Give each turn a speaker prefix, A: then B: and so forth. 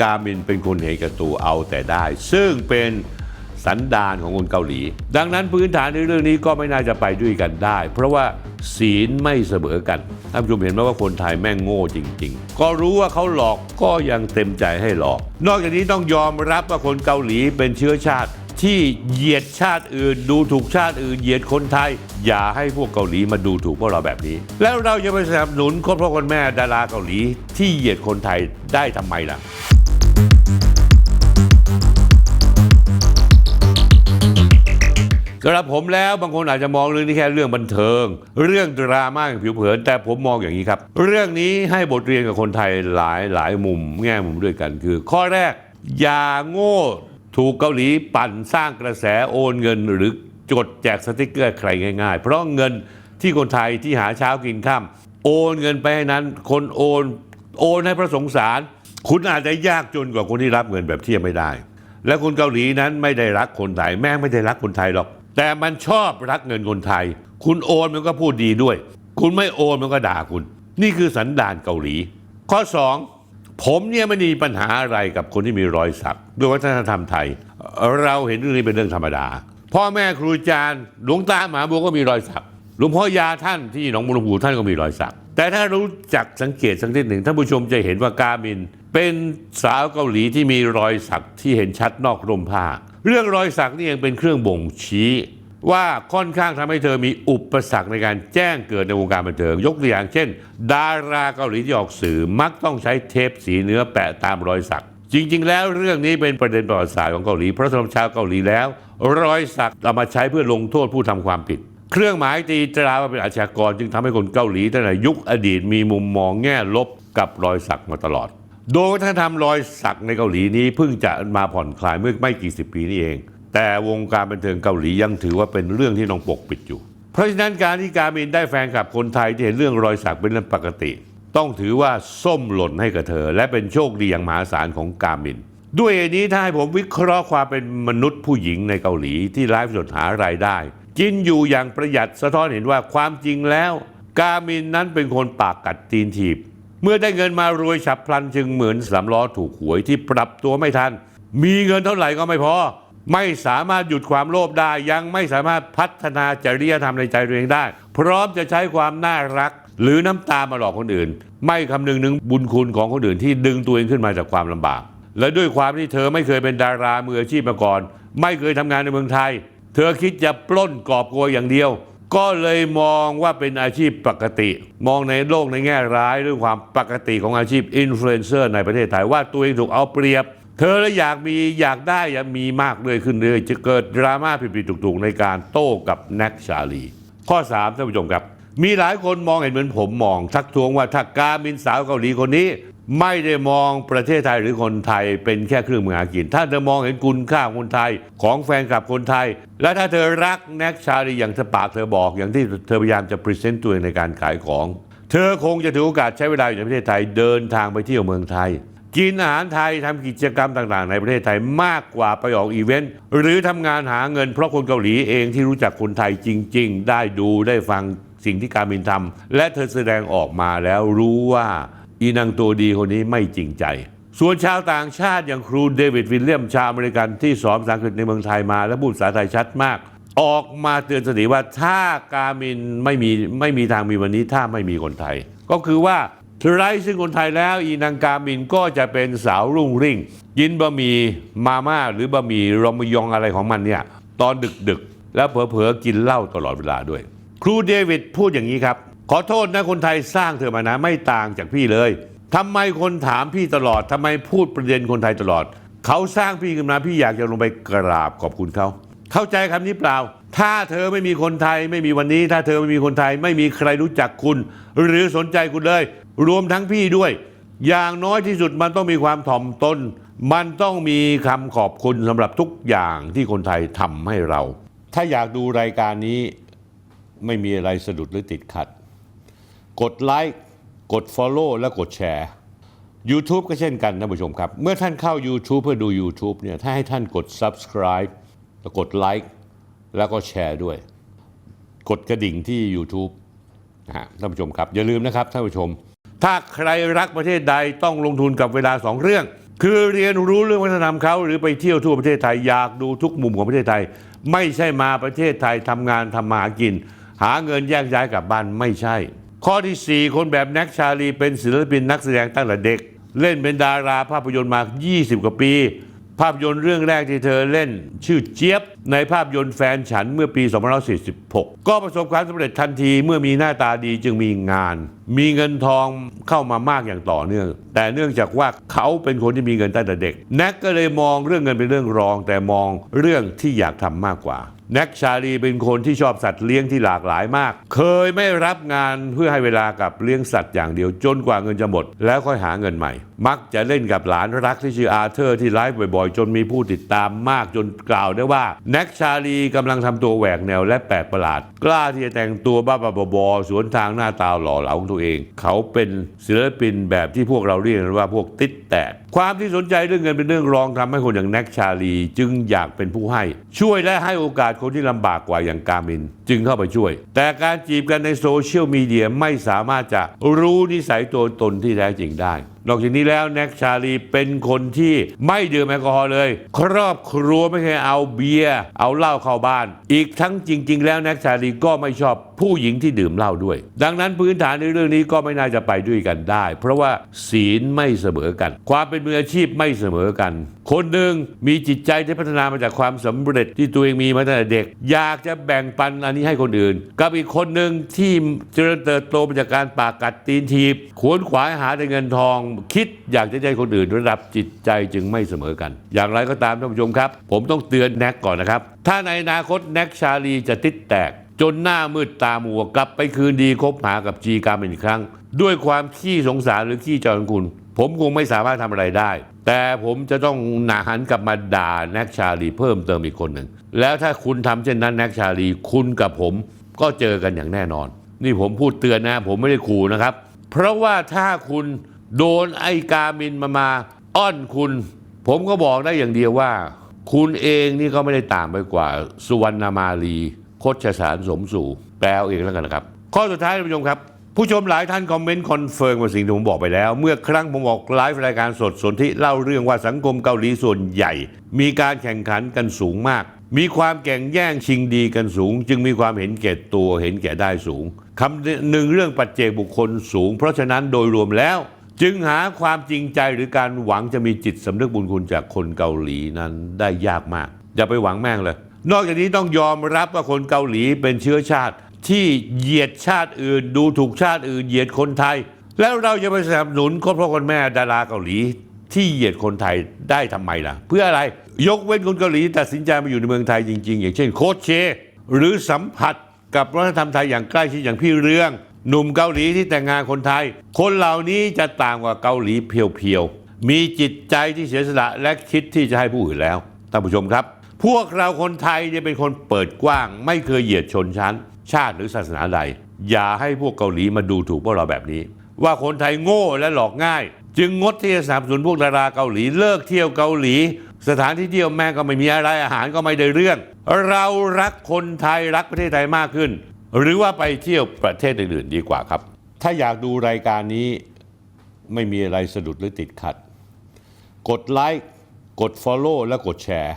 A: กามินเป็นคนเห็นแก่ตัวเอาแต่ได้ ซึ่งเป็นสันดานของคนเกาหลี ดังนั้นพื้นฐานในเรื่องนี้ก็ไม่น่าจะไปด้วยกันได้ เพราะว่าศีลไม่เสมอกันท่านผู้ชมเห็นไหมว่าคนไทยแม่งโง่จริง ๆ ก็รู้ว่าเขาหลอกก็ยังเต็มใจให้หลอก นอกจากนี้ต้องยอมรับว่าคนเกาหลีเป็นเชื้อชาติที่เหยียดชาติอื่น ดูถูกชาติอื่น เหยียดคนไทย อย่าให้พวกเกาหลีมาดูถูกพวกเราแบบนี้ แล้วเราจะไปสนับสนุนคนพ่อคนแม่ดาราเกาหลีที่เหยียดคนไทยได้ทำไมล่ะ สำหรับผมแล้วบางคนอาจจะมองเรื่องนี้แค่เรื่องบันเทิง เรื่องดราม่าอย่างผิวเผิน แต่ผมมองอย่างนี้ครับ เรื่องนี้ให้บทเรียนกับคนไทยหลายหลายมุม แง่มุมด้วยกันคือ ข้อแรก อย่าโง่ถูกเกาหลีปั่นสร้างกระแสโอนเงิน หรือกดแจกสติกเกอร์ใครง่ายๆ เพราะเงินที่คนไทยที่หาเช้ากินข้ามโอนเงินไปให้นั้น คนโอนโอนให้พระสงสาร คุณอาจจะยากจนกว่าคนที่รับเงินแบบเทียบไม่ได้และคนเกาหลีนั้นไม่ได้รักคนไทยแม่ไม่ได้รักคนไทยหรอก แต่มันชอบรักเงินคนไทย คุณโอนมันก็พูดดีด้วย คุณไม่โอนมันก็ด่าคุณ นี่คือสันดานเกาหลี ข้อ 2 ผมเนี่ยไม่มีปัญหาอะไรกับคนที่มีรอยสักด้วยวัฒนธรรมไทย เราเห็นเรื่องนี้เป็นเรื่องธรรมดา พ่อแม่ครูอาจารย์หลวงตามหาบัวก็มีรอยสักหลวงพ่อยาท่านที่หนองบัวลำพูท่านก็มีรอยสัก แต่ถ้ารู้จักสังเกตสักนิดหนึ่งท่านผู้ชมจะเห็นว่ากามิน เป็นสาวเกาหลีที่มีรอยสักที่เห็นชัดนอกร่มผ้า เรื่องรอยสักนี่ยังเป็นเครื่องบ่งชี้ ว่าค่อนข้างทำให้เธอมีอุปสรรคในการแจ้งเกิดในวงการบันเทิง ยกตัวอย่างเช่น ดาราเกาหลีที่ออกสื่อมักต้องใช้เทปสีเนื้อแปะตามรอยสัก จริง ๆ แล้วเรื่องนี้เป็นประเด็นประวัติศาสตร์ของเกาหลีเพราะสำหรับชาวเกาหลีแล้ว รอยสักเอามาใช้เพื่อลงโทษผู้ทำความผิดเครื่องหมายตีตราว่าเป็นอาชญากร จึงทำให้คนเกาหลีตั้งแต่ยุคอดีตมีมุมมองแง่ลบกับรอยสักมาตลอด โดยวัฒนธรรมรอยสักในเกาหลีนี้เพิ่งจะมาผ่อนคลายเมื่อไม่กี่สิบปีนี้เอง แต่วงการบันเทิงเกาหลียังถือว่าเป็นเรื่องที่น้องปกปิดอยู่ เพราะฉะนั้นการที่การมินได้แฟนคลับคนไทยที่เห็นเรื่องรอยสักเป็นเรื่องปกติ ต้องถือว่าส้มหล่นให้กับเธอ และเป็นโชคดีอย่างมหาศาลของกามิน ด้วยเหตุนี้ถ้าให้ผมวิเคราะห์ความเป็นมนุษย์ผู้หญิงในเกาหลีที่ไลฟ์สดหารายได้ กินอยู่อย่างประหยัดสะท้อนเห็นว่าความจริงแล้ว กามินนั้นเป็นคนปากกัดตีนถีบ เมื่อได้เงินมารวยฉับพลันจึงเหมือนสามล้อถูกหวยที่ปรับตัวไม่ทัน มีเงินเท่าไหร่ก็ไม่พอ ไม่สามารถหยุดความโลภได้ ยังไม่สามารถพัฒนาจริยธรรมในใจตัวเองได้ พร้อมจะใช้ความน่ารัก หรือน้ำตามาหลอกคนอื่น ไม่คำนึงถึงบุญคุณของคนอื่นที่ดึงตัวเองขึ้นมาจากความลำบาก และด้วยความที่เธอไม่เคยเป็นดารามืออาชีพมาก่อน ไม่เคยทำงานในเมืองไทย เธอคิดจะปล้นกอบโกยอย่างเดียว ก็เลยมองว่าเป็นอาชีพปกติ มองในโลกในแง่ร้ายด้วยความปกติของอาชีพอินฟลูเอนเซอร์ในประเทศไทยว่าตัวเองถูกเอาเปรียบ เธอเลยอยากมีอยากได้อยากมีมากเลยขึ้นเลยจะเกิดดราม่าผิดๆถูกๆ ในการโต้กับแน็กชาลี ข้อ3ท่านผู้ชมครับ มีหลายคนมองเห็นเหมือนผมมอง ทักท้วงว่าถ้าการมินสาวเกาหลีคนนี้ ไม่ได้มองประเทศไทยหรือคนไทยเป็นแค่เครื่องมือหากิน ถ้าเธอมองเห็นคุณค่าคนไทยของแฟนคลับคนไทย และถ้าเธอรักแน็กชาลีอย่างที่ปากเธอบอก อย่างที่เธอพยายามจะพรีเซนต์ตัวเองในการขายของ เธอคงจะถือโอกาสใช้เวลาอยู่ในประเทศไทยเดินทางไปเที่ยวเมืองไทย กินอาหารไทยทำกิจกรรมต่างๆ ในประเทศไทยมากกว่าไปออกอีเวนต์หรือทำงานหาเงินเพราะคนเกาหลีเองที่รู้จักคนไทยจริง ๆ ได้ดูได้ฟังสิ่งที่การมินทำและเธอแสดงออกมาแล้วรู้ว่า อีนางตัวดีคนนี้ไม่จริงใจ ส่วนชาวต่างชาติอย่างครูเดวิดวิลเลียมชาวอเมริกันที่สอนภาษาอังกฤษในเมืองไทยมา และพูดภาษาไทยชัดมาก ออกมาเตือนสติว่าถ้ากามินไม่มีไม่มีทางมีวันนี้ถ้าไม่มีคนไทย ก็คือว่าไร้ซึ่งคนไทยแล้วอีนางกามินก็จะเป็นสาวรุ่งริ่งกินบะหมี่มาม่าหรือบะหมี่รอมยองอะไรของมันเนี่ยตอนดึกๆ แล้วเผลอๆกินเหล้าตลอดเวลาด้วย ครูเดวิดพูดอย่างนี้ครับ ขอโทษนะคนไทยสร้างเธอมานะไม่ต่างจากพี่เลยทำไมคนถามพี่ตลอดทำไมพูดประเด็นคนไทยตลอด เขาสร้างพี่ขึ้นมาพี่อยากจะลงไปกราบขอบคุณเขาเข้าใจคำนี้เปล่า ถ้าเธอไม่มีคนไทยไม่มีวันนี้ ถ้าเธอไม่มีคนไทยไม่มีใครรู้จักคุณ หรือสนใจคุณเลย รวมทั้งพี่ด้วย อย่างน้อยที่สุดมันต้องมีความถ่อมตนมันต้องมีคำขอบคุณสำหรับทุกอย่างที่คนไทยทำให้เรา ถ้าอยากดูรายการนี้ไม่มีอะไรสะดุดหรือติดขัด กดไลค์กด Follow และกดแชร์ YouTube ก็เช่นกันท่านผู้ชมครับ เมื่อท่านเข้า YouTube เพื่อดู YouTube เนี่ยถ้าให้ท่านกด Subscribe แล้วกดไลค์แล้วก็แชร์ด้วย กดกระดิ่งที่ YouTube นะฮะท่านผู้ชมครับ อย่าลืมนะครับท่านผู้ชม ถ้าใครรักประเทศใดต้องลงทุนกับเวลาสองเรื่อง คือเรียนรู้เรื่องวัฒนธรรมเขาหรือไปเที่ยวทั่วประเทศไทยอยากดูทุกมุมของประเทศไทย ไม่ใช่มาประเทศไทยทำงานทำมาหากิน หาเงินแยกย้ายกลับบ้านไม่ใช่ ข้อทีสี่ 4 คนแบบแน็กชาลีเป็นศิลปินนักแสดงตั้งแต่เด็ก เล่นเป็นดาราภาพยนตร์มา 20 กว่าปี ภาพยนตร์เรื่องแรกที่เธอเล่น ชื่อเจี๊ยบ ในภาพยนตร์แฟนฉันเมื่อปี 2546 ก็ประสบความสำเร็จทันทีเมื่อมีหน้าตาดีจึงมีงาน มีเงินทองเข้ามามากอย่างต่อเนื่อง แต่เนื่องจากว่าเขาเป็นคนที่มีเงินตั้งแต่เด็กแน็กก็เลยมองเรื่องเงินเป็นเรื่องรอง แต่มองเรื่องที่อยากทำมากกว่า แน็กชาลีเป็นคนที่ชอบสัตว์เลี้ยงที่หลากหลายมาก เคยไม่รับงานเพื่อให้เวลากับเลี้ยงสัตว์อย่างเดียวจนกว่าเงินจะหมด แล้วค่อยหาเงินใหม่ มักจะเล่นกับหลานรักที่ชื่ออาเธอร์ที่ไลฟ์บ่อยๆ จนมีผู้ติดตามมากจนกล่าวได้ว่าแน็กชาลีกำลังทำตัวแหวกแนวและแปลกประหลาด กล้าที่จะแต่งตัวบ้าๆบอๆสวนทางหน้าตาหล่อเหลาของตัวเอง เขาเป็นศิลปินแบบที่พวกเราเรียกกันว่าพวกติด แตก ความที่สนใจเรื่องเงินเป็นเรื่องรองทำให้คนอย่างแน็กชาลี จึงอยากเป็นผู้ให้ ช่วยและให้โอกาสคนที่ลำบากกว่าอย่างกามิน จึงเข้าไปช่วย แต่การจีบกันในโซเชียลมีเดียไม่สามารถจะรู้นิสัยตัวตนที่แท้จริงได้ นอกจากนี้แล้วแน็กชาลีเป็นคนที่ไม่ดื่มแอลกอฮอล์เลย ครอบครัวไม่เคยเอาเบียร์เอาเหล้าเข้าบ้าน อีกทั้งจริง ๆ แล้วแน็กชาลีก็ไม่ชอบผู้หญิงที่ดื่มเหล้าด้วย ดังนั้นพื้นฐานในเรื่องนี้ก็ไม่น่าจะไปด้วยกันได้ เพราะว่าศีลไม่เสมอกัน ความเป็นมืออาชีพไม่เสมอกันคนหนึ่งมีจิตใจที่พัฒนามาจากความสำเร็จที่ตัวเองมีมาตั้งแต่เด็ก อยากจะแบ่งปันอันนี้ให้คนอื่น กับอีกคนหนึ่งที่เจริญเติบโตมาจากการปากกัดตีนทีบขวนขวายหาแต่เงินทอง คิดอยากจะได้คนอื่นระดับจิตใจจึงไม่เสมอกัน อย่างไรก็ตามท่านผู้ชมครับ ผมต้องเตือนแน็กก่อนนะครับ ถ้าในอนาคตแน็กชาลีจะติดแตก จนหน้ามืดตามัวกลับไปคืนดีคบหากับจีการเป็นอีกครั้ง ด้วยความขี้สงสารหรือขี้จองคุณ ผมคงไม่สามารถทำอะไรได้ แต่ผมจะต้องหนาหันกลับมาด่าแน็กชาลีเพิ่มเติมอีกคนหนึ่ง แล้วถ้าคุณทำเช่นนั้นแน็กชาลีคุณกับผมก็เจอกันอย่างแน่นอน นี่ผมพูดเตือนนะ ผมไม่ได้ขู่นะครับ เพราะว่าถ้าคุณโดนไอ้กามินมามาอ้อนคุณ ผมก็บอกได้อย่างเดียวว่า คุณเองนี่ก็ไม่ได้ต่างไปกว่า สุวรรณมาลีโคชสารสมสู่แปลเอาเองแล้วกันนะครับ ข้อสุดท้ายท่านผู้ชมครับ ผู้ชมหลายท่านคอมเมนต์คอนเฟิร์มกับสิ่งที่ผมบอกไปแล้ว เมื่อครั้งผมออกไลฟ์รายการสดสนที่เล่าเรื่องว่าสังคมเกาหลีส่วนใหญ่ มีการแข่งขันกันสูงมาก มีความแข่งแย่งชิงดีกันสูง จึงมีความเห็นแก่ตัวเห็นแก่ได้สูงคำหนึ่งเรื่องปัจเจกบุคคลสูง เพราะฉะนั้นโดยรวมแล้ว จึงหาความจริงใจหรือการหวังจะมีจิตสำนึกบุญคุณจากคนเกาหลีนั้นได้ยากมาก อย่าไปหวังแม่งเลย นอกจากนี้ต้องยอมรับว่าคนเกาหลีเป็นเชื้อชาติ ที่เหยียดชาติอื่น ดูถูกชาติอื่น เหยียดคนไทย แล้วเราจะไปสนับสนุนคนพ่อคนแม่ดาราเกาหลี ที่เหยียดคนไทยได้ทำไมล่ะ เพื่ออะไรยกเว้นคนเกาหลีตัดสินใจมาอยู่ในเมืองไทยจริง ๆ อย่างเช่น โคชเช หรือสัมผัสกับวัฒนธรรมไทยอย่างใกล้ชิดอย่างพี่เรื่องหนุ่มเกาหลีที่แต่งงานคนไทย คนเหล่านี้จะต่างกว่าเกาหลีเพียวๆ มีจิตใจที่เสียสละและคิดที่จะให้ผู้อื่นแล้วท่านผู้ชมครับ พวกเราคนไทยเนี่ยเป็นคนเปิดกว้าง ไม่เคยเหยียดชนชั้น ชาติหรือศาสนาใด อย่าให้พวกเกาหลีมาดูถูกพวกเราแบบนี้ ว่าคนไทยโง่และหลอกง่าย จึงงดที่จะสนับสนุนพวกดาราเกาหลีเลิกเที่ยวเกาหลี สถานที่เที่ยวแม่ก็ไม่มีอะไรอาหารก็ไม่ได้เรื่อง เรารักคนไทยรักประเทศไทยมากขึ้น หรือว่าไปเที่ยวประเทศอื่นๆดีกว่าครับ ถ้าอยากดูรายการนี้ไม่มีอะไรสะดุดหรือติดขัด กดไลค์กด Follow และกดแชร์